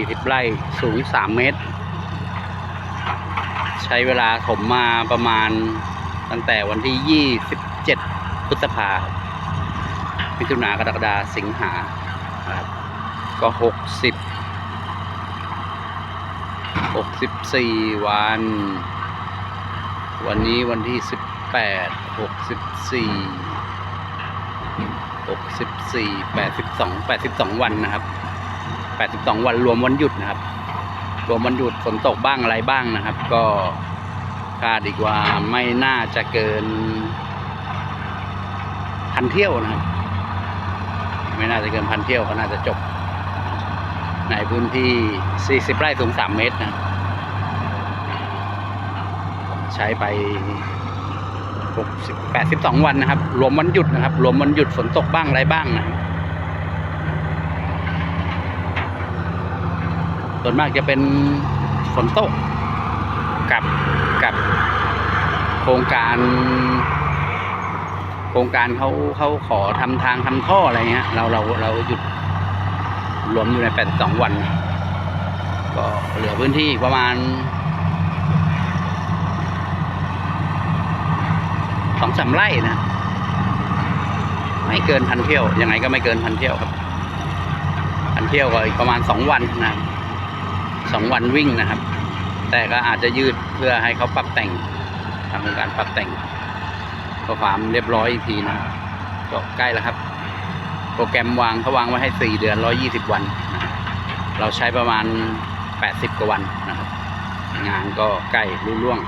40 ไร่ สูง 3 เมตร ใช้เวลาถมมาประมาณตั้งแต่วันที่ 27 พฤษภามิถุนากรกฎาสิงหาครับก็ 60 64 วัน วันนี้วันที่ 18 64 64 82 82 วันนะครับ 82 วันรวมวันหยุดนะครับ รวมวันหยุดฝนตกบ้างอะไรบ้างนะครับ ก็คาดอีกว่าไม่น่าจะเกินพันเที่ยวนะครับ ไม่น่าจะเกินพันเที่ยวก็น่าจะจบ ในพื้นที่ 40 ไร่สูง 3 เมตรนะ ใช้ไป60 82 วันนะครับ รวมวันหยุดนะครับ รวมวันหยุดฝนตกบ้างอะไรบ้างนะครับ ส่วนมากจะเป็นฝนตกกับกับโครงการโครงการเขาเขาขอทำทางทำท่ออะไรเงี้ยเราเราเราหยุดรวมอยู่ใน82วัน ก็เหลือพื้นที่ประมาณสองสามไร่นะไม่เกินพันเที่ยวยังไงก็ไม่เกินพันเที่ยวครับ พันเที่ยวก็อีกประมาณสองวันนะ สองวันวิ่งนะครับ แต่ก็อาจจะยืดเพื่อให้เขาปรับแต่งทำการปรับแต่งเพื่อความเรียบร้อยอีกทีนะก็ใกล้แล้วครับ โปรแกรมวางเขาวางไว้ให้สี่เดือนร้อยี่สิบวันนะเราใช้ประมาณแปดสิบกว่าวันนะครับ งานก็ใกล้รุ่ล่วง